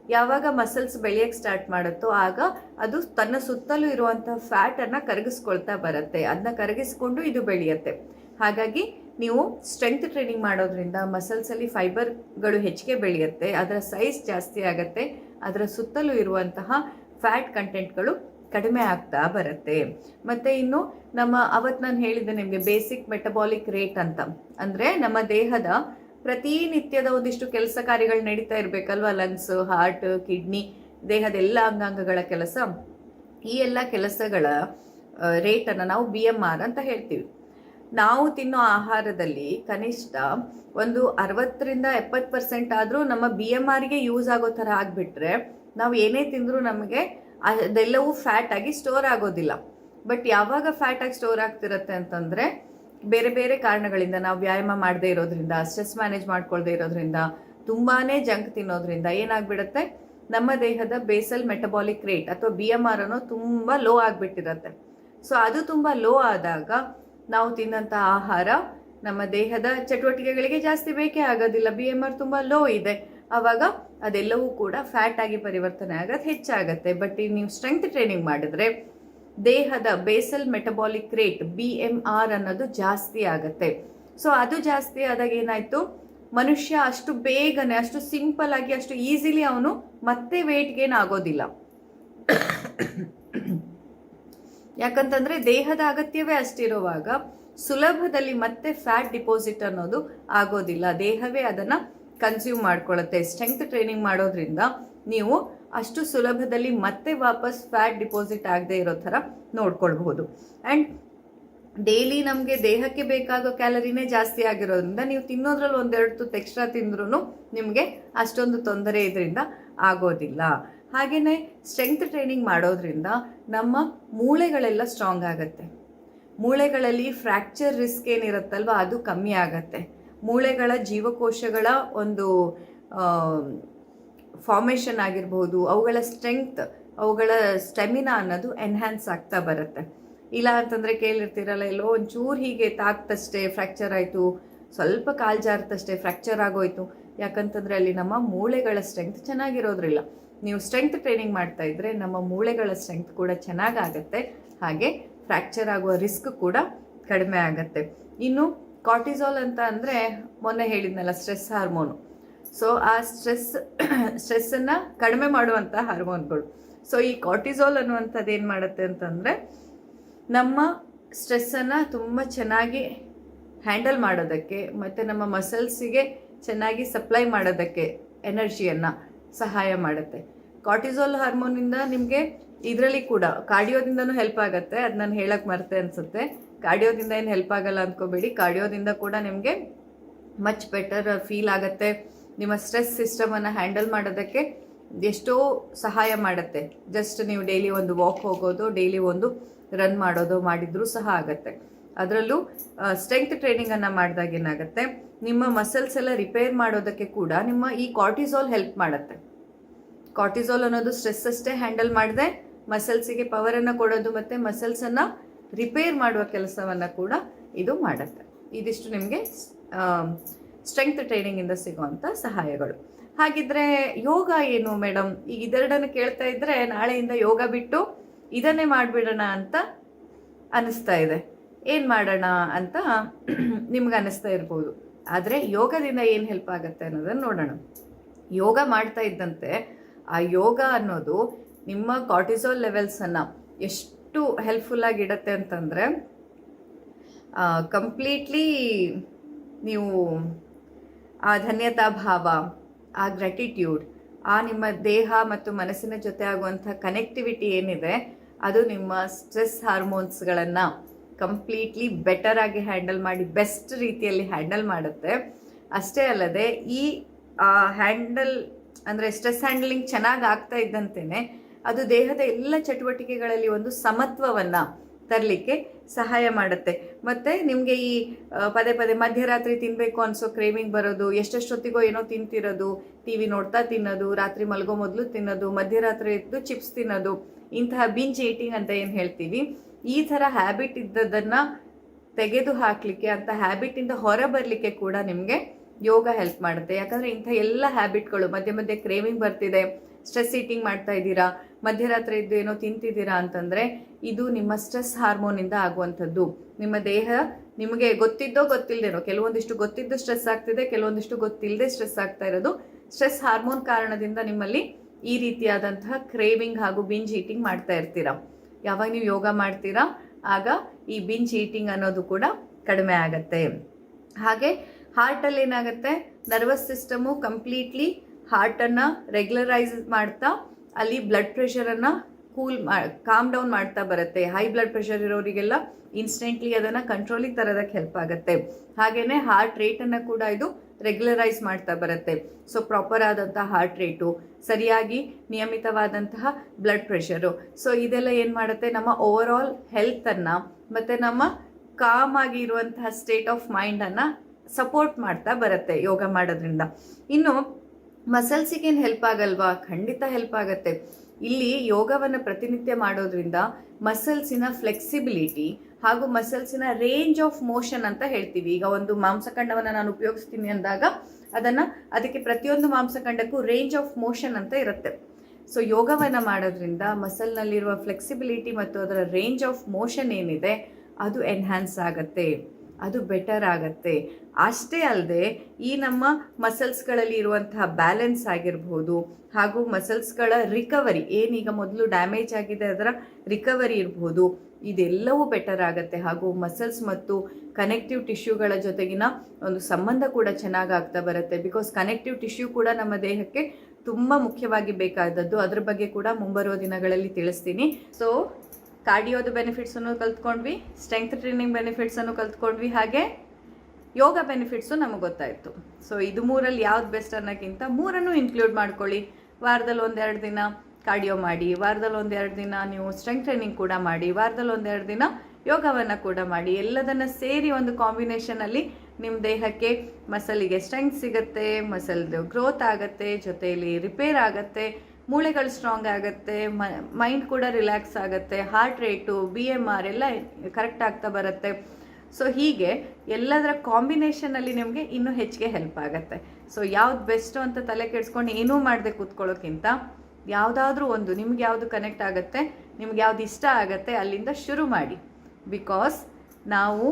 [SPEAKER 1] ಯಾವಾಗ ಮಸಲ್ಸ್ ಬೆಳೆಯೋಕ್ಕೆ ಸ್ಟಾರ್ಟ್ ಮಾಡುತ್ತೋ ಆಗ ಅದು ತನ್ನ ಸುತ್ತಲೂ ಇರುವಂಥ ಫ್ಯಾಟನ್ನು ಕರಗಿಸ್ಕೊಳ್ತಾ ಬರುತ್ತೆ. ಅದನ್ನ ಕರಗಿಸ್ಕೊಂಡು ಇದು ಬೆಳೆಯುತ್ತೆ. ಹಾಗಾಗಿ ನೀವು ಸ್ಟ್ರೆಂತ್ ಟ್ರೈನಿಂಗ್ ಮಾಡೋದ್ರಿಂದ ಮಸಲ್ಸಲ್ಲಿ ಫೈಬರ್ಗಳು ಹೆಚ್ಚಿಗೆ ಬೆಳೆಯುತ್ತೆ, ಅದರ ಸೈಜ್ ಜಾಸ್ತಿ ಆಗುತ್ತೆ, ಅದರ ಸುತ್ತಲೂ ಇರುವಂತಹ ಫ್ಯಾಟ್ ಕಂಟೆಂಟ್ಗಳು ಕಡಿಮೆ ಆಗ್ತಾ ಬರುತ್ತೆ. ಮತ್ತು ಇನ್ನು ನಮ್ಮ ಅವತ್ತು ನಾನು ಹೇಳಿದ್ದೆ ನಿಮಗೆ ಬೇಸಿಕ್ ಮೆಟಬಾಲಿಕ್ ರೇಟ್ ಅಂತ. ಅಂದರೆ ನಮ್ಮ ದೇಹದ ಪ್ರತಿನಿತ್ಯದ ಒಂದಿಷ್ಟು ಕೆಲಸ ಕಾರ್ಯಗಳು ನಡೀತಾ ಇರಬೇಕಲ್ವ? ಲಂಗ್ಸ್ ಹಾರ್ಟ್ ಕಿಡ್ನಿ ದೇಹದ ಎಲ್ಲ ಅಂಗಾಂಗಗಳ ಕೆಲಸ. ಈ ಎಲ್ಲ ಕೆಲಸಗಳ ರೇಟನ್ನು ನಾವು ಬಿ ಎಂ ಆರ್ ಅಂತ ಹೇಳ್ತೀವಿ. ನಾವು ತಿನ್ನೋ ಆಹಾರದಲ್ಲಿ ಕನಿಷ್ಠ ಒಂದು ಅರವತ್ತರಿಂದ ಎಪ್ಪತ್ತು ಪರ್ಸೆಂಟ್ ಆದರೂ ನಮ್ಮ ಬಿ ಎಂ ಆರ್ಗೆ ಯೂಸ್ ಆಗೋ ಥರ ಆಗಿಬಿಟ್ರೆ ನಾವು ಏನೇ ತಿಂದರೂ ನಮಗೆ ಅದೆಲ್ಲವೂ ಫ್ಯಾಟ್ ಆಗಿ ಸ್ಟೋರ್ ಆಗೋದಿಲ್ಲ. ಬಟ್ ಯಾವಾಗ ಫ್ಯಾಟ್ ಆಗಿ ಸ್ಟೋರ್ ಆಗ್ತಿರತ್ತೆ ಅಂತಂದರೆ ಬೇರೆ ಬೇರೆ ಕಾರಣಗಳಿಂದ ನಾವು ವ್ಯಾಯಾಮ ಮಾಡದೇ ಇರೋದ್ರಿಂದ ಸ್ಟ್ರೆಸ್ ಮ್ಯಾನೇಜ್ ಮಾಡ್ಕೊಳ್ದೇ ಇರೋದ್ರಿಂದ ತುಂಬಾ ಜಂಕ್ ತಿನ್ನೋದ್ರಿಂದ ಏನಾಗ್ಬಿಡುತ್ತೆ? ನಮ್ಮ ದೇಹದ ಬೇಸಲ್ ಮೆಟಬಾಲಿಕ್ ರೇಟ್ ಅಥವಾ ಬಿ ಎಂ ಆರ್ ಅನ್ನೋ ತುಂಬ ಲೋ ಆಗಿಬಿಟ್ಟಿರತ್ತೆ. ಸೊ ಅದು ತುಂಬ ಲೋ ಆದಾಗ ನಾವು ತಿನ್ನಂಥ ಆಹಾರ ನಮ್ಮ ದೇಹದ ಚಟುವಟಿಕೆಗಳಿಗೆ ಜಾಸ್ತಿ ಬೇಕೇ ಆಗೋದಿಲ್ಲ. ಬಿ ಎಂ ಆರ್ ತುಂಬ ಲೋ ಇದೆ. ಆವಾಗ ಅದೆಲ್ಲವೂ ಕೂಡ ಫ್ಯಾಟ್ ಆಗಿ ಪರಿವರ್ತನೆ ಆಗೋದು ಹೆಚ್ಚಾಗತ್ತೆ. ಬಟ್ ಈಗ ನೀವು ಸ್ಟ್ರೆಂತ್ ಟ್ರೈನಿಂಗ್ ಮಾಡಿದ್ರೆ ದೇಹದ basal metabolic rate B M R ಅನ್ನೋದು ಜಾಸ್ತಿ ಆಗುತ್ತೆ. ಸೊ ಅದು ಜಾಸ್ತಿ ಆದಾಗ ಏನಾಯ್ತು? ಮನುಷ್ಯ ಅಷ್ಟು ಬೇಗನೆ, ಅಷ್ಟು ಸಿಂಪಲ್ ಆಗಿ, ಅಷ್ಟು ಈಸಿಲಿ ಅವನು ಮತ್ತೆ ವೇಟ್ ಗೇನ್ ಆಗೋದಿಲ್ಲ. ಯಾಕಂತಂದ್ರೆ ದೇಹದ ಅಗತ್ಯವೇ ಅಷ್ಟಿರುವಾಗ ಸುಲಭದಲ್ಲಿ ಮತ್ತೆ ಫ್ಯಾಟ್ ಡಿಪಾಸಿಟ್ ಅನ್ನೋದು ಆಗೋದಿಲ್ಲ. ದೇಹವೇ ಅದನ್ನ ಕನ್ಸ್ಯೂಮ್ ಮಾಡ್ಕೊಳ್ಳುತ್ತೆ ಸ್ಟ್ರೆಂತ್ ಟ್ರೈನಿಂಗ್ ಮಾಡೋದ್ರಿಂದ ನೀವು ಅಷ್ಟು ಸುಲಭದಲ್ಲಿ ಮತ್ತೆ ವಾಪಸ್ ಫ್ಯಾಟ್ ಡಿಪಾಸಿಟ್ ಆಗದೆ ಇರೋ ಥರ ನೋಡ್ಕೊಳ್ಬಹುದು. ಆ್ಯಂಡ್ ಡೈಲಿ ನಮಗೆ ದೇಹಕ್ಕೆ ಬೇಕಾಗೋ ಕ್ಯಾಲರಿನೇ ಜಾಸ್ತಿ ಆಗಿರೋದ್ರಿಂದ ನೀವು ತಿನ್ನೋದ್ರಲ್ಲಿ ಒಂದೆರಡು ತುತ್ತು ಎಕ್ಸ್ಟ್ರಾ ತಿಂದ್ರೂ ನಿಮಗೆ ಅಷ್ಟೊಂದು ತೊಂದರೆ ಇದರಿಂದ ಆಗೋದಿಲ್ಲ. ಹಾಗೆಯೇ ಸ್ಟ್ರೆಂತ್ ಟ್ರೈನಿಂಗ್ ಮಾಡೋದ್ರಿಂದ ನಮ್ಮ ಮೂಳೆಗಳೆಲ್ಲ ಸ್ಟ್ರಾಂಗ್ ಆಗುತ್ತೆ. ಮೂಳೆಗಳಲ್ಲಿ ಫ್ರ್ಯಾಕ್ಚರ್ ರಿಸ್ಕ್ ಏನಿರುತ್ತಲ್ವ, ಅದು ಕಮ್ಮಿ ಆಗತ್ತೆ. ಮೂಳೆಗಳ ಜೀವಕೋಶಗಳ ಒಂದು ಫಾರ್ಮೇಷನ್ ಆಗಿರ್ಬೋದು, ಅವುಗಳ ಸ್ಟ್ರೆಂಗ್ತ್ ಅವುಗಳ ಸ್ಟೆಮಿನಾ ಅನ್ನೋದು ಎನ್ಹ್ಯಾನ್ಸ್ ಆಗ್ತಾ ಬರುತ್ತೆ. ಇಲ್ಲ ಅಂತಂದರೆ ಕೇಳಿರ್ತೀರಲ್ಲ, ಎಲ್ಲೋ ಒಂಚೂರು ಹೀಗೆ ತಾಕ್ತಷ್ಟೇ ಫ್ರ್ಯಾಕ್ಚರ್ ಆಯಿತು, ಸ್ವಲ್ಪ ಕಾಲು ಜಾರ್ತಷ್ಟೇ ಫ್ರ್ಯಾಕ್ಚರ್ ಆಗೋಯ್ತು. ಯಾಕಂತಂದರೆ ಅಲ್ಲಿ ನಮ್ಮ ಮೂಳೆಗಳ ಸ್ಟ್ರೆಂಗ್ತ್ ಚೆನ್ನಾಗಿರೋದ್ರಿಲ್ಲ. ನೀವು ಸ್ಟ್ರೆಂತ್ ಟ್ರೈನಿಂಗ್ ಮಾಡ್ತಾ ಇದ್ದರೆ ನಮ್ಮ ಮೂಳೆಗಳ ಸ್ಟ್ರೆಂತ್ ಕೂಡ ಚೆನ್ನಾಗಾಗತ್ತೆ. ಹಾಗೆ ಫ್ರ್ಯಾಕ್ಚರ್ ಆಗುವ ರಿಸ್ಕ್ ಕೂಡ ಕಡಿಮೆ ಆಗುತ್ತೆ. ಇನ್ನು ಕಾರ್ಟಿಸಾಲ್ ಅಂತ ಅಂದರೆ ಮೊನ್ನೆ ಹೇಳಿದ್ನಲ್ಲ ಸ್ಟ್ರೆಸ್ ಹಾರ್ಮೋನು ಸೊ ಆ ಸ್ಟ್ರೆಸ್ ಸ್ಟ್ರೆಸ್ಸನ್ನು ಕಡಿಮೆ ಮಾಡುವಂಥ ಹಾರ್ಮೋನ್ಗಳು ಸೊ ಈ ಕಾರ್ಟಿಸಾಲ್ ಅನ್ನುವಂಥದ್ದು ಏನು ಮಾಡುತ್ತೆ ಅಂತಂದರೆ ನಮ್ಮ ಸ್ಟ್ರೆಸ್ಸನ್ನು ತುಂಬ ಚೆನ್ನಾಗಿ ಹ್ಯಾಂಡಲ್ ಮಾಡೋದಕ್ಕೆ ಮತ್ತು ನಮ್ಮ ಮಸಲ್ಸಿಗೆ ಚೆನ್ನಾಗಿ ಸಪ್ಲೈ ಮಾಡೋದಕ್ಕೆ ಎನರ್ಜಿಯನ್ನು ಸಹಾಯ ಮಾಡುತ್ತೆ. ಕಾರ್ಟಿಸೋಲ್ ಹಾರ್ಮೋನಿಂದ ನಿಮಗೆ ಇದರಲ್ಲಿ ಕೂಡ ಕಾರ್ಡಿಯೋದಿಂದನೂ ಹೆಲ್ಪ್ ಆಗುತ್ತೆ. ಅದು ನಾನು ಹೇಳಕ್ಕೆ ಮರ್ತೆ ಅನಿಸುತ್ತೆ. ಕಾರ್ಡಿಯೋದಿಂದ ಏನು ಹೆಲ್ಪ್ ಆಗಲ್ಲ ಅಂದ್ಕೋಬೇಡಿ ಕಾರ್ಡಿಯೋದಿಂದ ಕೂಡ ನಿಮಗೆ ಮಚ್ ಬೆಟರ್ ಫೀಲ್ ಆಗುತ್ತೆ. ನಿಮ್ಮ ಸ್ಟ್ರೆಸ್ ಸಿಸ್ಟಮನ್ನು ಹ್ಯಾಂಡಲ್ ಮಾಡೋದಕ್ಕೆ ಎಷ್ಟೋ ಸಹಾಯ ಮಾಡುತ್ತೆ. ಜಸ್ಟ್ ನೀವು ಡೈಲಿ ಒಂದು ವಾಕ್ ಹೋಗೋದು ಡೈಲಿ ಒಂದು ರನ್ ಮಾಡೋದು ಮಾಡಿದರೂ ಸಹ ಆಗುತ್ತೆ. ಅದರಲ್ಲೂ ಸ್ಟ್ರೆಂಗ್ತ್ ಟ್ರೈನಿಂಗನ್ನು ಮಾಡಿದಾಗ ಏನಾಗುತ್ತೆ? ನಿಮ್ಮ ಮಸಲ್ಸ್ ಎಲ್ಲ ರಿಪೇರ್ ಮಾಡೋದಕ್ಕೆ ಕೂಡ ನಿಮ್ಮ ಈ ಕಾರ್ಟಿಸೋಲ್ ಹೆಲ್ಪ್ ಮಾಡುತ್ತೆ. ಕಾರ್ಟಿಸೋಲ್ ಅನ್ನೋದು ಸ್ಟ್ರೆಸ್ ಅಷ್ಟೇ ಹ್ಯಾಂಡಲ್ ಮಾಡದೆ ಮಸಲ್ಸಿಗೆ ಪವರನ್ನು ಕೊಡೋದು ಮತ್ತು ಮಸಲ್ಸನ್ನು ರಿಪೇರ್ ಮಾಡುವ ಕೆಲಸವನ್ನು ಕೂಡ ಇದು ಮಾಡುತ್ತೆ. ಇದಿಷ್ಟು ನಿಮಗೆ ಸ್ಟ್ರೆಂಗ್ತ್ ಟ್ರೈನಿಂಗಿಂದ ಸಿಗುವಂಥ ಸಹಾಯಗಳು. ಹಾಗಿದ್ರೆ ಯೋಗ ಏನು ಮೇಡಮ್ ಈಗ ಇದೆರಡನ್ನು ಕೇಳ್ತಾ ಇದ್ದರೆ ನಾಳೆಯಿಂದ ಯೋಗ ಬಿಟ್ಟು ಇದನ್ನೇ ಮಾಡಿಬಿಡೋಣ ಅಂತ ಅನಿಸ್ತಾ ಇದೆ. ಏನು ಮಾಡೋಣ ಅಂತ ನಿಮ್ಗೆ ಅನ್ನಿಸ್ತಾ ಇರ್ಬೋದು. ಆದರೆ ಯೋಗದಿಂದ ಏನು ಹೆಲ್ಪ್ ಆಗುತ್ತೆ ಅನ್ನೋದನ್ನು ನೋಡೋಣ. ಯೋಗ ಮಾಡ್ತಾ ಇದ್ದಂತೆ ಆ ಯೋಗ ಅನ್ನೋದು ನಿಮ್ಮ ಕಾರ್ಟಿಸೋಲ್ ಲೆವೆಲ್ಸನ್ನು ಎಷ್ಟು ಹೆಲ್ಪ್ಫುಲ್ಲಾಗಿ ಇಡತ್ತೆ ಅಂತಂದರೆ ಕಂಪ್ಲೀಟ್ಲಿ ನೀವು ಆ ಧನ್ಯತಾ ಭಾವ, ಆ ಗ್ರ್ಯಾಟಿಟ್ಯೂಡ್ ಆ ನಿಮ್ಮ ದೇಹ ಮತ್ತು ಮನಸ್ಸಿನ ಜೊತೆ ಆಗುವಂಥ ಕನೆಕ್ಟಿವಿಟಿ ಏನಿದೆ, ಅದು ನಿಮ್ಮ ಸ್ಟ್ರೆಸ್ ಹಾರ್ಮೋನ್ಸ್ಗಳನ್ನು ಕಂಪ್ಲೀಟ್ಲಿ ಬೆಟರ್ ಆಗಿ ಹ್ಯಾಂಡಲ್ ಮಾಡಿ ಬೆಸ್ಟ್ ರೀತಿಯಲ್ಲಿ ಹ್ಯಾಂಡಲ್ ಮಾಡುತ್ತೆ. ಅಷ್ಟೇ ಅಲ್ಲದೆ, ಈ ಹ್ಯಾಂಡಲ್ ಅಂದರೆ ಸ್ಟ್ರೆಸ್ ಹ್ಯಾಂಡಲಿಂಗ್ ಚೆನ್ನಾಗಿ ಆಗ್ತಾ ಇದ್ದಂತೆಯೇ ಅದು ದೇಹದ ಎಲ್ಲ ಚಟುವಟಿಕೆಗಳಲ್ಲಿ ಒಂದು ಸಮತ್ವವನ್ನು ತರಲಿಕ್ಕೆ ಸಹಾಯ ಮಾಡುತ್ತೆ. ಮತ್ತು ನಿಮಗೆ ಈ ಪದೇ ಪದೇ ಮಧ್ಯರಾತ್ರಿ ತಿನ್ನಬೇಕು ಅನಿಸೋ ಕ್ರೇವಿಂಗ್ ಬರೋದು, ಎಷ್ಟೆಷ್ಟೊತ್ತಿಗೋ ಏನೋ ತಿಂತಿರೋದು ಟಿ ವಿ ನೋಡ್ತಾ ತಿನ್ನೋದು, ರಾತ್ರಿ ಮಲಗೋ ಮೊದಲು ತಿನ್ನೋದು, ಮಧ್ಯರಾತ್ರಿ ಎದ್ದು ಚಿಪ್ಸ್ ತಿನ್ನೋದು ಇಂತಹ ಬಿಂಜ್ ಈಟಿಂಗ್ ಅಂತ ಏನು ಹೇಳ್ತೀವಿ? ಈ ಥರ ಹ್ಯಾಬಿಟ್ ಇದ್ದದನ್ನು ತೆಗೆದು ಹಾಕಲಿಕ್ಕೆ ಅಂತ ಹ್ಯಾಬಿಟಿಂದ ಹೊರ ಬರಲಿಕ್ಕೆ ಕೂಡ ನಿಮಗೆ ಯೋಗ ಹೆಲ್ಪ್ ಮಾಡುತ್ತೆ. ಯಾಕಂದರೆ ಇಂಥ ಎಲ್ಲ ಹ್ಯಾಬಿಟ್ಗಳು ಮಧ್ಯೆ ಮಧ್ಯೆ ಕ್ರೇವಿಂಗ್ ಬರ್ತಿದೆ ಸ್ಟ್ರೆಸ್ ಈಟಿಂಗ್ ಮಾಡ್ತಾ ಇದ್ದೀರಾ, ಮಧ್ಯರಾತ್ರಿ ಇದ್ದು ಏನೋ ತಿಂತಿದ್ದೀರಾ ಅಂತಂದರೆ ಇದು ನಿಮ್ಮ ಸ್ಟ್ರೆಸ್ ಹಾರ್ಮೋನಿಂದ ಆಗುವಂಥದ್ದು. ನಿಮ್ಮ ದೇಹ ನಿಮಗೆ ಗೊತ್ತಿದ್ದೋ ಗೊತ್ತಿಲ್ಲದೇನೋ ಕೆಲವೊಂದಿಷ್ಟು ಗೊತ್ತಿದ್ದು ಸ್ಟ್ರೆಸ್ ಆಗ್ತಿದೆ, ಕೆಲವೊಂದಿಷ್ಟು ಗೊತ್ತಿಲ್ಲದೆ ಸ್ಟ್ರೆಸ್ ಆಗ್ತಾ ಇರೋದು ಸ್ಟ್ರೆಸ್ ಹಾರ್ಮೋನ್ ಕಾರಣದಿಂದ ನಿಮ್ಮಲ್ಲಿ ಈ ರೀತಿಯಾದಂತಹ ಕ್ರೇವಿಂಗ್ ಹಾಗೂ ಬಿಂಜ್ ಈಟಿಂಗ್ ಮಾಡ್ತಾ ಇರ್ತೀರಾ? ಯಾವಾಗ ನೀವು ಯೋಗ ಮಾಡ್ತೀರಾ, ಆಗ ಈ ಬಿಂಜ್ ಈಟಿಂಗ್ ಅನ್ನೋದು ಕೂಡ ಕಡಿಮೆ ಆಗತ್ತೆ. ಹಾಗೆ ಹಾರ್ಟಲ್ಲಿ ಏನಾಗುತ್ತೆ? ನರ್ವಸ್ ಸಿಸ್ಟಮು ಕಂಪ್ಲೀಟ್ಲಿ ಹಾರ್ಟನ್ನು ರೆಗ್ಯುಲರೈಸ್ ಮಾಡ್ತಾ, ಅಲ್ಲಿ ಬ್ಲಡ್ ಪ್ರೆಷರನ್ನು ಕೂಲ್ ಮಾ ಕಾಮ್ ಡೌನ್ ಮಾಡ್ತಾ ಬರುತ್ತೆ. ಹೈ ಬ್ಲಡ್ ಪ್ರೆಷರ್ ಇರೋರಿಗೆಲ್ಲ ಇನ್ಸ್ಟೆಂಟ್ಲಿ ಅದನ್ನು ಕಂಟ್ರೋಲಿಗೆ ತರೋದಕ್ಕೆ ಹೆಲ್ಪ್ ಆಗುತ್ತೆ. ಹಾಗೆಯೇ ಹಾರ್ಟ್ ರೇಟನ್ನು ಕೂಡ ಇದು ರೆಗ್ಯುಲರೈಸ್ ಮಾಡ್ತಾ ಬರುತ್ತೆ. ಸೊ ಪ್ರಾಪರ್ ಆದಂತಹ ಹಾರ್ಟ್ ರೇಟು ಸರಿಯಾಗಿ ನಿಯಮಿತವಾದಂತಹ ಬ್ಲಡ್ ಪ್ರೆಷರು ಸೊ ಇದೆಲ್ಲ ಏನು ಮಾಡುತ್ತೆ? ನಮ್ಮ ಓವರ್ ಆಲ್ ಹೆಲ್ತನ್ನು ಮತ್ತು ನಮ್ಮ ಕಾಮ್ ಆಗಿ ಇರುವಂತಹ ಸ್ಟೇಟ್ ಆಫ್ ಮೈಂಡನ್ನು ಸಪೋರ್ಟ್ ಮಾಡ್ತಾ ಬರುತ್ತೆ ಯೋಗ ಮಾಡೋದ್ರಿಂದ. ಇನ್ನು ಮಸಲ್ಸಿಗೇನು ಹೆಲ್ಪ್ ಆಗಲ್ವಾ? ಖಂಡಿತ ಹೆಲ್ಪ್ ಆಗುತ್ತೆ. ಇಲ್ಲಿ ಯೋಗವನ್ನು ಪ್ರತಿನಿತ್ಯ ಮಾಡೋದ್ರಿಂದ ಮಸಲ್ಸಿನ ಫ್ಲೆಕ್ಸಿಬಿಲಿಟಿ ಹಾಗೂ ಮಸಲ್ಸಿನ ರೇಂಜ್ ಆಫ್ ಮೋಷನ್ ಅಂತ ಹೇಳ್ತೀವಿ. ಈಗ ಒಂದು ಮಾಂಸಖಂಡವನ್ನು ನಾನು ಉಪಯೋಗಿಸ್ತೀನಿ ಅಂದಾಗ ಅದನ್ನು ಅದಕ್ಕೆ ಪ್ರತಿಯೊಂದು ಮಾಂಸಖಂಡಕ್ಕೂ ರೇಂಜ್ ಆಫ್ ಮೋಷನ್ ಅಂತ ಇರುತ್ತೆ. ಸೊ ಯೋಗವನ್ನು ಮಾಡೋದ್ರಿಂದ ಮಸಲ್ನಲ್ಲಿರುವ ಫ್ಲೆಕ್ಸಿಬಿಲಿಟಿ ಮತ್ತು ಅದರ ರೇಂಜ್ ಆಫ್ ಮೋಷನ್ ಏನಿದೆ, ಅದು ಎನ್ಹ್ಯಾನ್ಸ್ ಆಗುತ್ತೆ. ಅದು ಬೆಟರ್ ಆಗುತ್ತೆ. ಅಷ್ಟೇ ಅಲ್ಲದೆ ಈ ನಮ್ಮ ಮಸಲ್ಸ್ಗಳಲ್ಲಿ ಇರುವಂತಹ ಬ್ಯಾಲೆನ್ಸ್ ಆಗಿರ್ಬೋದು ಹಾಗೂ ಮಸಲ್ಸ್ಗಳ ರಿಕವರಿ ಏನೀಗ ಮೊದಲು ಡ್ಯಾಮೇಜ್ ಆಗಿದೆ ಅದರ ರಿಕವರಿ ಇರ್ಬೋದು, ಇದೆಲ್ಲವೂ ಬೆಟರ್ ಆಗುತ್ತೆ. ಹಾಗೂ ಮಸಲ್ಸ್ ಮತ್ತು ಕನೆಕ್ಟಿವ್ ಟಿಶ್ಯೂಗಳ ಜೊತೆಗಿನ ಒಂದು ಸಂಬಂಧ ಕೂಡ ಚೆನ್ನಾಗಿ ಆಗ್ತಾ ಬರುತ್ತೆ. ಬಿಕಾಸ್ ಕನೆಕ್ಟಿವ್ ಟಿಶ್ಯೂ ಕೂಡ ನಮ್ಮ ದೇಹಕ್ಕೆ ತುಂಬ ಮುಖ್ಯವಾಗಿ ಬೇಕಾದದ್ದು. ಅದ್ರ ಬಗ್ಗೆ ಕೂಡ ಮುಂಬರುವ ದಿನಗಳಲ್ಲಿ ತಿಳಿಸ್ತೀನಿ. ಸೊ ಕಾರ್ಡಿಯೋದ ಬೆನಿಫಿಟ್ಸನ್ನು ಕಲ್ತ್ಕೊಂಡ್ವಿ ಸ್ಟ್ರೆಂಗ್ತ್ ಟ್ರೈನಿಂಗ್ ಬೆನಿಫಿಟ್ಸನ್ನು ಕಲ್ತ್ಕೊಂಡ್ವಿ, ಹಾಗೆ ಯೋಗ ಬೆನಿಫಿಟ್ಸು ನಮಗೆ ಗೊತ್ತಾಯಿತು. ಸೊ ಇದು ಮೂರಲ್ಲಿ ಯಾವ್ದು ಬೆಸ್ಟ್ ಅನ್ನೋಕ್ಕಿಂತ ಮೂರನ್ನು ಇನ್ಕ್ಲೂಡ್ ಮಾಡ್ಕೊಳ್ಳಿ. ವಾರದಲ್ಲಿ ಒಂದೆರಡು ದಿನ ಕಾರ್ಡಿಯೋ ಮಾಡಿ, ವಾರದಲ್ಲಿ ಒಂದೆರಡು ದಿನ ನೀವು ಸ್ಟ್ರೆಂಗ್ ಟ್ರೈನಿಂಗ್ ಕೂಡ ಮಾಡಿ, ವಾರದಲ್ಲಿ ಒಂದೆರಡು ದಿನ ಯೋಗವನ್ನು ಕೂಡ ಮಾಡಿ, ಎಲ್ಲದನ್ನು ಸೇರಿ ಒಂದು ಕಾಂಬಿನೇಷನಲ್ಲಿ ನಿಮ್ಮ ದೇಹಕ್ಕೆ ಮಸಲಿಗೆ ಸ್ಟ್ರೆಂತ್ ಸಿಗುತ್ತೆ ಮಸಲ್ದು ಗ್ರೋತ್ ಆಗುತ್ತೆ ಜೊತೆಯಲ್ಲಿ ರಿಪೇರ್ ಆಗುತ್ತೆ ಮೂಳೆಗಳು ಸ್ಟ್ರಾಂಗ್ ಆಗುತ್ತೆ ಮೈಂಡ್ ಕೂಡ ರಿಲ್ಯಾಕ್ಸ್ ಆಗುತ್ತೆ heart rate B M R ಎಲ್ಲ ಕರೆಕ್ಟ್ ಆಗ್ತಾ ಬರುತ್ತೆ. ಸೊ ಹೀಗೆ ಎಲ್ಲದರ ಕಾಂಬಿನೇಷನಲ್ಲಿ ನಿಮಗೆ ಇನ್ನೂ ಹೆಚ್ಚಿಗೆ ಹೆಲ್ಪ್ ಆಗುತ್ತೆ. ಸೊ ಯಾವ್ದು ಬೆಸ್ಟು ಅಂತ ತಲೆ ಕೆಡಿಸ್ಕೊಂಡು ಏನೂ ಮಾಡದೆ ಕೂತ್ಕೊಳ್ಳೋಕ್ಕಿಂತ ಯಾವುದಾದ್ರೂ ಒಂದು ನಿಮ್ಗೆ ಯಾವುದು ಕನೆಕ್ಟ್ ಆಗುತ್ತೆ, ನಿಮ್ಗೆ ಯಾವ್ದು ಇಷ್ಟ ಆಗುತ್ತೆ ಅಲ್ಲಿಂದ ಶುರು ಮಾಡಿ. ಬಿಕಾಸ್ ನಾವು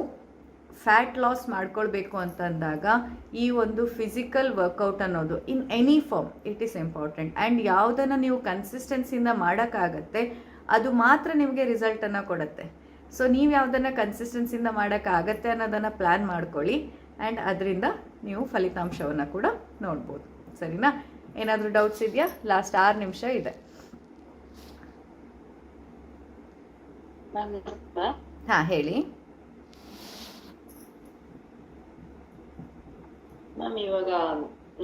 [SPEAKER 1] ಫ್ಯಾಟ್ ಲಾಸ್ ಮಾಡ್ಕೊಳ್ಬೇಕು ಅಂತಂದಾಗ ಈ ಒಂದು ಫಿಸಿಕಲ್ ವರ್ಕೌಟ್ ಅನ್ನೋದು in any form it is important and ಯಾವುದನ್ನು ನೀವು ಕನ್ಸಿಸ್ಟೆನ್ಸಿಯಿಂದ ಮಾಡೋಕ್ಕಾಗತ್ತೆ ಅದು ಮಾತ್ರ ನಿಮಗೆ ರಿಸಲ್ಟನ್ನು ಕೊಡುತ್ತೆ. ಸೊ ನೀವು ಯಾವುದನ್ನು ಕನ್ಸಿಸ್ಟೆನ್ಸಿಯಿಂದ ಮಾಡೋಕ್ಕಾಗತ್ತೆ ಅನ್ನೋದನ್ನು ಪ್ಲ್ಯಾನ್ ಮಾಡ್ಕೊಳ್ಳಿ ಆ್ಯಂಡ್ ಅದರಿಂದ ನೀವು ಫಲಿತಾಂಶವನ್ನು ಕೂಡ ನೋಡ್ಬೋದು. ಸರಿನಾ? ಏನಾದರೂ ಡೌಟ್ಸ್ ಇದೆಯಾ? ಲಾಸ್ಟ್ ಆರು ನಿಮಿಷ ಇದೆ. ಹಾಂ ಹೇಳಿ
[SPEAKER 2] ಮ್ಯಾಮ್ ಇವಾಗ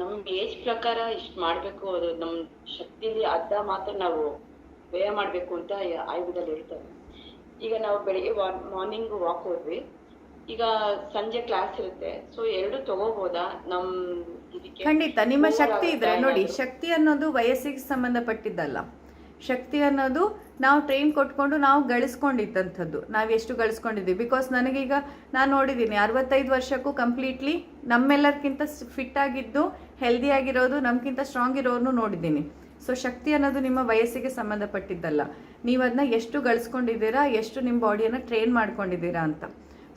[SPEAKER 2] ನಮ್ ಏಜ್ ಪ್ರಕಾರ ಇಷ್ಟ್ ಮಾಡ್ಬೇಕು ಅದು ನಮ್ ಶಕ್ತಿಲಿ ಅರ್ಧ ಮಾತ್ರ ನಾವು ವ್ಯಯ ಮಾಡ್ಬೇಕು ಅಂತ ಆಯುಧದಲ್ಲಿ ಹೇಳ್ತಾರೆ. ಈಗ ನಾವು ಬೆಳಿಗ್ಗೆ ಮಾರ್ನಿಂಗ್ ವಾಕ್ ಹೋದ್ವಿ. ಈಗ ಸಂಜೆ ಕ್ಲಾಸ್ ಇರುತ್ತೆ. ಸೊ ಎರಡು ತಗೋಬೋದ? ನಮ್ ಇದಕ್ಕೆ
[SPEAKER 1] ಖಂಡಿತ. ನಿಮ್ಮ ಶಕ್ತಿ ಇದ್ರೆ ನೋಡಿ ಶಕ್ತಿ ಅನ್ನೋದು ವಯಸ್ಸಿಗೆ ಸಂಬಂಧಪಟ್ಟಿದ್ದಲ್ಲ. ಶಕ್ತಿ ಅನ್ನೋದು ನಾವು ಟ್ರೈನ್ ಕೊಟ್ಕೊಂಡು ನಾವು ಗಳಿಸ್ಕೊಂಡಿದ್ದಂಥದ್ದು. ನಾವು ಎಷ್ಟು ಗಳಿಸ್ಕೊಂಡಿದ್ದೀವಿ? ಬಿಕಾಸ್ ನನಗೀಗ ನಾನು ನೋಡಿದ್ದೀನಿ, ಅರವತ್ತೈದು ವರ್ಷಕ್ಕೂ ಕಂಪ್ಲೀಟ್ಲಿ ನಮ್ಮೆಲ್ಲರಿಗಿಂತ ಫಿಟ್ ಆಗಿದ್ದು ಹೆಲ್ದಿ ಆಗಿರೋದು ನಮ್ಗಿಂತ ಸ್ಟ್ರಾಂಗ್ ಇರೋರ್ನು ನೋಡಿದ್ದೀನಿ. ಸೊ ಶಕ್ತಿ ಅನ್ನೋದು ನಿಮ್ಮ ವಯಸ್ಸಿಗೆ ಸಂಬಂಧಪಟ್ಟಿದ್ದಲ್ಲ. ನೀವು ಅದನ್ನ ಎಷ್ಟು ಗಳಿಸ್ಕೊಂಡಿದ್ದೀರಾ, ಎಷ್ಟು ನಿಮ್ಮ ಬಾಡಿಯನ್ನು ಟ್ರೈನ್ ಮಾಡ್ಕೊಂಡಿದ್ದೀರಾ ಅಂತ.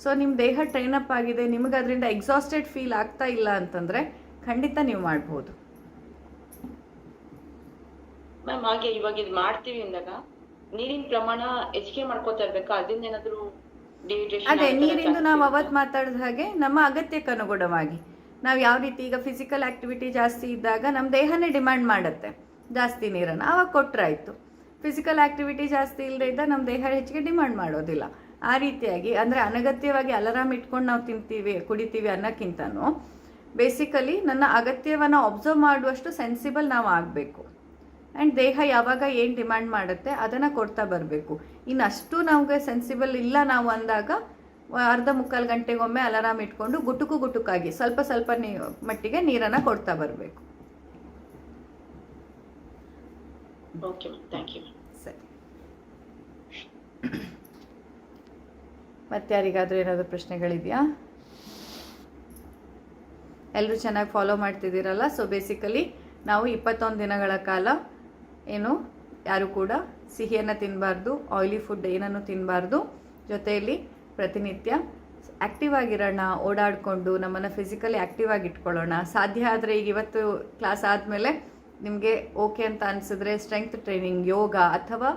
[SPEAKER 1] ಸೊ ನಿಮ್ಮ ದೇಹ ಟ್ರೈನ್ ಅಪ್ ಆಗಿದೆ ನಿಮಗೆ ಅದರಿಂದ ಎಕ್ಸಾಸ್ಟೆಡ್ ಫೀಲ್ ಆಗ್ತಾ ಇಲ್ಲ ಅಂತಂದರೆ ಖಂಡಿತ ನೀವು ಮಾಡ್ಬೋದು.
[SPEAKER 2] ಮ್ಯಾಮ್ ಹಾಗೆ ಇವಾಗ ಇದು ಮಾಡ್ತೀವಿ ಅಂದಾಗ ನೀರಿನ ಪ್ರಮಾಣ ಹೆಚ್ಚಿಗೆ ಮಾಡ್ಕೋತಾ ಇರ್ಬೇಕಾ? ಅದರಿಂದ ಏನಾದ್ರು
[SPEAKER 1] ಅದೇ ನೀರಿಂದು ನಾವು ಅವತ್ತು ಮಾತಾಡಿದ ಹಾಗೆ ನಮ್ಮ ಅಗತ್ಯಕ್ಕೆ ಅನುಗುಣವಾಗಿ ನಾವು ಯಾವ ರೀತಿ ಈಗ ಫಿಸಿಕಲ್ ಆಕ್ಟಿವಿಟಿ ಜಾಸ್ತಿ ಇದ್ದಾಗ ನಮ್ಮ ದೇಹನೇ ಡಿಮ್ಯಾಂಡ್ ಮಾಡುತ್ತೆ ಜಾಸ್ತಿ ನೀರನ್ನು. ಆವಾಗ ಕೊಟ್ಟರಾಯ್ತು ಫಿಸಿಕಲ್ ಆಕ್ಟಿವಿಟಿ ಜಾಸ್ತಿ ಇಲ್ಲದೆ ಇದ್ದಾಗ ನಮ್ಮ ದೇಹ ಹೆಚ್ಚಿಗೆ ಡಿಮ್ಯಾಂಡ್ ಮಾಡೋದಿಲ್ಲ. ಆ ರೀತಿಯಾಗಿ ಅಂದರೆ ಅನಗತ್ಯವಾಗಿ ಅಲಾರಾಮ್ ಇಟ್ಕೊಂಡು ನಾವು ತಿಂತೀವಿ ಕುಡಿತೀವಿ ಅನ್ನೋಕ್ಕಿಂತನೂ ಬೇಸಿಕಲಿ ನನ್ನ ಅಗತ್ಯವನ್ನು ಅಬ್ಸರ್ವ್ ಮಾಡುವಷ್ಟು ಸೆನ್ಸಿಬಲ್ ನಾವು ಆಗಬೇಕು. ಆ್ಯಂಡ್ ದೇಹ ಯಾವಾಗ ಏನು ಡಿಮ್ಯಾಂಡ್ ಮಾಡುತ್ತೆ ಅದನ್ನು ಕೊಡ್ತಾ ಬರಬೇಕು. ಇನ್ನು ಅಷ್ಟು ನಮಗೆ ಸೆನ್ಸಿಬಲ್ ಇಲ್ಲ ನಾವು ಅಂದಾಗ ಅರ್ಧ ಮುಕ್ಕಾಲು ಗಂಟೆಗೊಮ್ಮೆ ಅಲಾರಾಮ್ ಇಟ್ಕೊಂಡು ಗುಟುಕು ಗುಟುಕಾಗಿ ಸ್ವಲ್ಪ ಸ್ವಲ್ಪ ನೀ ಮಟ್ಟಿಗೆ ನೀರನ್ನು ಕೊಡ್ತಾ ಬರಬೇಕು.
[SPEAKER 2] ಓಕೆ ಮ್ಯಾಮ್ ಥ್ಯಾಂಕ್ ಯು
[SPEAKER 1] ಸರಿ. ಮತ್ತೆ ಯಾರಿಗಾದರೂ ಏನಾದರೂ ಪ್ರಶ್ನೆಗಳಿದೆಯಾ? ಎಲ್ಲರೂ ಚೆನ್ನಾಗಿ ಫಾಲೋ ಮಾಡ್ತಿದ್ದೀರಲ್ಲ? ಸೊ ಬೇಸಿಕಲಿ ನಾವು ಇಪ್ಪತ್ತೊಂದು ದಿನಗಳ ಕಾಲ ಏನು? ಯಾರು ಕೂಡ ಸಿಹಿಯನ್ನು ತಿನ್ನಬಾರ್ದು ಆಯಿಲಿ ಫುಡ್ ಏನನ್ನು ತಿನ್ನಬಾರ್ದು ಜೊತೆಯಲ್ಲಿ ಪ್ರತಿನಿತ್ಯ ಆ್ಯಕ್ಟಿವ್ ಆಗಿರೋಣ, ಓಡಾಡಿಕೊಂಡು ನಮ್ಮನ್ನು ಫಿಸಿಕಲಿ ಆ್ಯಕ್ಟಿವ್ ಆಗಿ ಇಟ್ಕೊಳ್ಳೋಣ. ಸಾಧ್ಯ ಆದರೆ ಈಗ ಇವತ್ತು ಕ್ಲಾಸ್ ಆದಮೇಲೆ ನಿಮಗೆ ಓಕೆ ಅಂತ ಅನಿಸಿದ್ರೆ ಸ್ಟ್ರೆಂಗ್ತ್ ಟ್ರೈನಿಂಗ್ ಯೋಗ ಅಥವಾ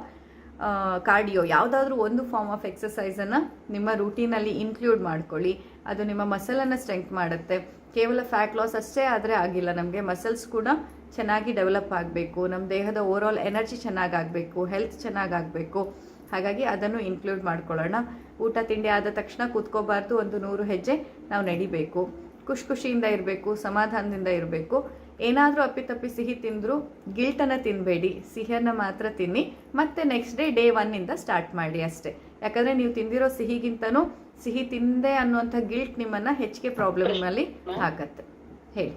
[SPEAKER 1] ಕಾರ್ಡಿಯೋ ಯಾವುದಾದ್ರೂ ಒಂದು ಫಾರ್ಮ್ ಆಫ್ ಎಕ್ಸಸೈಸನ್ನು ನಿಮ್ಮ ರೂಟೀನಲ್ಲಿ ಇನ್ಕ್ಲೂಡ್ ಮಾಡ್ಕೊಳ್ಳಿ. ಅದು ನಿಮ್ಮ ಮಸಲನ್ನು ಸ್ಟ್ರೆಂತ್ ಮಾಡುತ್ತೆ. ಕೇವಲ ಫ್ಯಾಟ್ ಲಾಸ್ ಅಷ್ಟೇ ಆದರೆ ಆಗಿಲ್ಲ. ನಮಗೆ ಮಸಲ್ಸ್ ಕೂಡ ಚೆನ್ನಾಗಿ ಡೆವಲಪ್ ಆಗಬೇಕು ನಮ್ಮ ದೇಹದ ಓವರ್ ಆಲ್ ಎನರ್ಜಿ ಚೆನ್ನಾಗಾಗಬೇಕು ಹೆಲ್ತ್ ಚೆನ್ನಾಗಾಗಬೇಕು ಹಾಗಾಗಿ ಅದನ್ನು ಇನ್ಕ್ಲೂಡ್ ಮಾಡ್ಕೊಳ್ಳೋಣ. ಊಟ ತಿಂಡಿ ಆದ ತಕ್ಷಣ ಕೂತ್ಕೋಬಾರ್ದು ಒಂದು ನೂರು ಹೆಜ್ಜೆ ನಾವು ನಡಿಬೇಕು. ಖುಷಿ ಖುಷಿಯಿಂದ ಇರಬೇಕು ಸಮಾಧಾನದಿಂದ ಇರಬೇಕು. ಏನಾದರೂ ಅಪ್ಪಿತಪ್ಪಿ ಸಿಹಿ ತಿಂದರೂ ಗಿಲ್ಟನ್ನು ತಿನ್ನಬೇಡಿ ಸಿಹಿಯನ್ನು ಮಾತ್ರ ತಿನ್ನಿ ಮತ್ತೆ ನೆಕ್ಸ್ಟ್ ಡೇ ಡೇ ಒನ್ನಿಂದ ಸ್ಟಾರ್ಟ್ ಮಾಡಿ ಅಷ್ಟೇ. ಯಾಕಂದರೆ ನೀವು ತಿಂದಿರೋ ಸಿಹಿಗಿಂತನೂ ಸಿಹಿ ತಿಂದೆ ಅನ್ನುವಂಥ ಗಿಲ್ಟ್ ನಿಮ್ಮನ್ನು ಹೆಚ್ಚಿಗೆ ಪ್ರಾಬ್ಲಮ್ನಲ್ಲಿ ಆಗತ್ತೆ ಹೇಳಿ.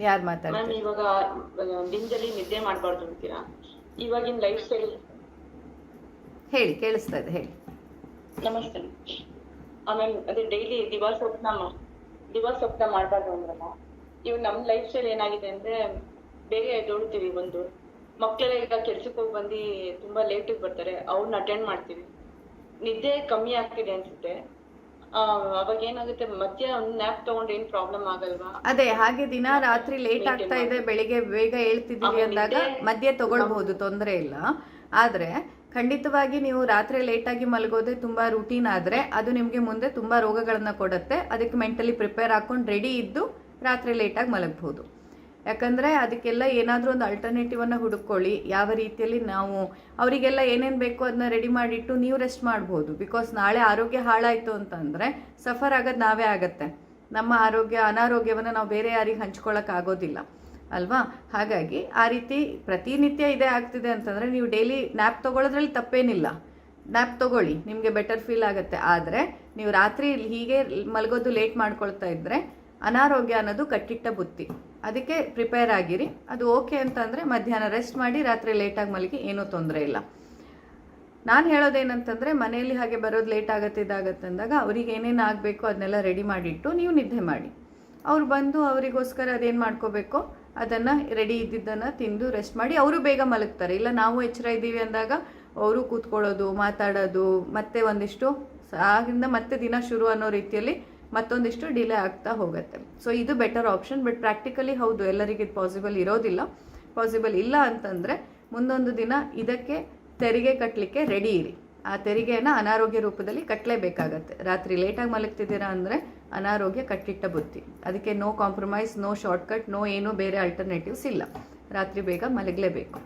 [SPEAKER 1] ಯಾರು
[SPEAKER 2] ಮ್ಯಾಮ್
[SPEAKER 1] ಮಾತಾಡ್ತೀರಿ
[SPEAKER 2] ಇವಾಗ ದಿನದಲ್ಲಿ ನಿದ್ದೆ ಮಾಡಬಾರ್ದು ಅಂತೀರಾ? ಇವಾಗಿನ ಲೈಫ್ ಸ್ಟೈಲ್
[SPEAKER 1] ಹೇಳಿ. ಕೇಳಿಸ್ತಾ ಇದೆ ಹೇಳಿ.
[SPEAKER 2] ನಮಸ್ತೆ. ಆಮೇಲೆ ಅದೇ ಡೈಲಿ ದಿವಸ ಸ್ವಪ್ನ ಮಾ- ದಿವಸ ಸ್ವಪ್ನ ಮಾಡಬಾರ್ದು ಅಂದ್ರಲ್ಲ ಇವ್ ನಮ್ ಲೈಫ್ ಸ್ಟೈಲ್ ಏನಾಗಿದೆ ಅಂದ್ರೆ ಬೇಗ ಎದ್ದೊಳ್ತೀವಿ ಒಂದು ಮಕ್ಕಳೆಲ್ಲ ಈಗ ಕೆಲ್ಸಕ್ಕೆ ಹೋಗಿ ಬಂದು ತುಂಬಾ ಲೇಟಿಗೆ ಬರ್ತಾರೆ ಅವ್ರನ್ನ ಅಟೆಂಡ್ ಮಾಡ್ತೀವಿ. ನಿದ್ದೆ ಕಮ್ಮಿ ಆಗ್ತಿದೆ ಅನ್ಸುತ್ತೆ. ಅವಾಗ ಏನಾಗುತ್ತೆ ಮಧ್ಯ ಒಂದ್ ನ್ಯಾಪ್ ತಗೊಂಡು ಏನ್ ಪ್ರಾಬ್ಲಮ್ ಆಗಲ್ವಾ?
[SPEAKER 1] ಅದೇ ಹಾಗೆ ದಿನ ರಾತ್ರಿ ಲೇಟ್ ಆಗ್ತಾ ಇದೆ ಬೆಳಿಗ್ಗೆ ಬೇಗ ಹೇಳ್ತಿದ್ದೀವಿ ಅಂದಾಗ ಮಧ್ಯೆ ತಗೊಳ್ಬಹುದು ತೊಂದರೆ ಇಲ್ಲ. ಆದ್ರೆ ಖಂಡಿತವಾಗಿ ನೀವು ರಾತ್ರಿ ಲೇಟಾಗಿ ಮಲಗೋದೇ ತುಂಬಾ ರೂಟೀನ್ ಆದ್ರೆ ಅದು ನಿಮಗೆ ಮುಂದೆ ತುಂಬಾ ರೋಗಗಳನ್ನು ಕೊಡುತ್ತೆ. ಅದಕ್ಕೆ ಮೆಂಟಲಿ ಪ್ರಿಪೇರ್ ಹಾಕೊಂಡು ರೆಡಿ ಇದ್ದು ರಾತ್ರಿ ಲೇಟಾಗಿ ಮಲಗಬಹುದು. ಯಾಕಂದರೆ ಅದಕ್ಕೆಲ್ಲ ಏನಾದರೂ ಒಂದು ಅಲ್ಟರ್ನೇಟಿವನ್ನು ಹುಡುಕೊಳ್ಳಿ. ಯಾವ ರೀತಿಯಲ್ಲಿ ನಾವು ಅವರಿಗೆಲ್ಲ ಏನೇನು ಬೇಕೋ ಅದನ್ನ ರೆಡಿ ಮಾಡಿಟ್ಟು ನೀವು ರೆಸ್ಟ್ ಮಾಡ್ಬೋದು. ಬಿಕಾಸ್ ನಾಳೆ ಆರೋಗ್ಯ ಹಾಳಾಯಿತು ಅಂತಂದರೆ ಸಫರ್ ಆಗೋದು ನಾವೇ ಆಗತ್ತೆ. ನಮ್ಮ ಆರೋಗ್ಯ, ಅನಾರೋಗ್ಯವನ್ನು ನಾವು ಬೇರೆ ಯಾರಿಗೆ ಹಂಚ್ಕೊಳ್ಳೋಕ್ಕಾಗೋದಿಲ್ಲ ಅಲ್ವಾ? ಹಾಗಾಗಿ ಆ ರೀತಿ ಪ್ರತಿನಿತ್ಯ ಇದೇ ಆಗ್ತಿದೆ ಅಂತಂದರೆ ನೀವು ಡೈಲಿ ನ್ಯಾಪ್ ತೊಗೊಳೋದ್ರಲ್ಲಿ ತಪ್ಪೇನಿಲ್ಲ. ನ್ಯಾಪ್ ತಗೊಳ್ಳಿ. ನಿಮಗೆ ಬೆಟರ್ ಫೀಲ್ ಆಗುತ್ತೆ. ಆದರೆ ನೀವು ರಾತ್ರಿ ಹೀಗೆ ಮಲಗೋದು ಲೇಟ್ ಮಾಡ್ಕೊಳ್ತಾ ಇದ್ದರೆ ಅನಾರೋಗ್ಯ ಅನ್ನೋದು ಕಟ್ಟಿಟ್ಟ ಬುತ್ತಿ. ಅದಕ್ಕೆ ಪ್ರಿಪೇರ್ ಆಗಿರಿ. ಅದು ಓಕೆ ಅಂತಂದರೆ ಮಧ್ಯಾಹ್ನ ರೆಸ್ಟ್ ಮಾಡಿ ರಾತ್ರಿ ಲೇಟಾಗಿ ಮಲಗಿ ಏನೂ ತೊಂದರೆ ಇಲ್ಲ. ನಾನು ಹೇಳೋದೇನಂತಂದರೆ ಮನೆಯಲ್ಲಿ ಹಾಗೆ ಬರೋದು ಲೇಟ್ ಆಗುತ್ತೆ ಇದಾಗತ್ತೆ ಅಂದಾಗ ಅವ್ರಿಗೆ ಏನೇನು ಆಗಬೇಕು ಅದನ್ನೆಲ್ಲ ರೆಡಿ ಮಾಡಿಟ್ಟು ನೀವು ನಿದ್ದೆ ಮಾಡಿ. ಅವ್ರು ಬಂದು ಅವರಿಗೋಸ್ಕರ ಅದೇನು ಮಾಡ್ಕೋಬೇಕೋ ಅದನ್ನು ರೆಡಿ ಇದ್ದಿದ್ದನ್ನು ತಿಂದು ರೆಸ್ಟ್ ಮಾಡಿ ಅವರು ಬೇಗ ಮಲಗ್ತಾರೆ. ಇಲ್ಲ ನಾವು ಎಚ್ಚರ ಇದ್ದೀವಿ ಅಂದಾಗ ಅವರು ಕೂತ್ಕೊಳ್ಳೋದು, ಮಾತಾಡೋದು, ಮತ್ತೆ ಒಂದಿಷ್ಟು, ಆಗಿಂದ ಮತ್ತೆ ದಿನ ಶುರು ಅನ್ನೋ ರೀತಿಯಲ್ಲಿ ಮತ್ತೊಂದಿಷ್ಟು ಡಿಲೇ ಆಗ್ತಾ ಹೋಗುತ್ತೆ. ಸೊ ಇದು ಬೆಟರ್ ಆಪ್ಷನ್ ಬಟ್ ಪ್ರಾಕ್ಟಿಕಲಿ ಹೌದು, ಎಲ್ಲರಿಗೆ ಇದು ಪಾಸಿಬಲ್ ಇರೋದಿಲ್ಲ. ಪಾಸಿಬಲ್ ಇಲ್ಲ ಅಂತಂದರೆ ಮುಂದೊಂದು ದಿನ ಇದಕ್ಕೆ ತೆರಿಗೆ ಕಟ್ಟಲಿಕ್ಕೆ ರೆಡಿ ಇರಿ. ಆ ತೆರಿಗೆಯನ್ನು ಅನಾರೋಗ್ಯ ರೂಪದಲ್ಲಿ ಕಟ್ಟಲೇಬೇಕಾಗತ್ತೆ ರಾತ್ರಿ ಲೇಟಾಗಿ ಮಲಗ್ತಿದ್ದೀರಾ ಅಂದರೆ ಅನಾರೋಗ್ಯ ಕಟ್ಟಿಟ್ಟ ಬುತ್ತಿ ಅದಕ್ಕೆ no compromise no shortcut no ಏನೂ ಬೇರೆ ಆಲ್ಟರ್ನೇಟಿವ್ಸ್ ಇಲ್ಲ. ರಾತ್ರಿ ಬೇಗ ಮಲಗಲೇಬೇಕು.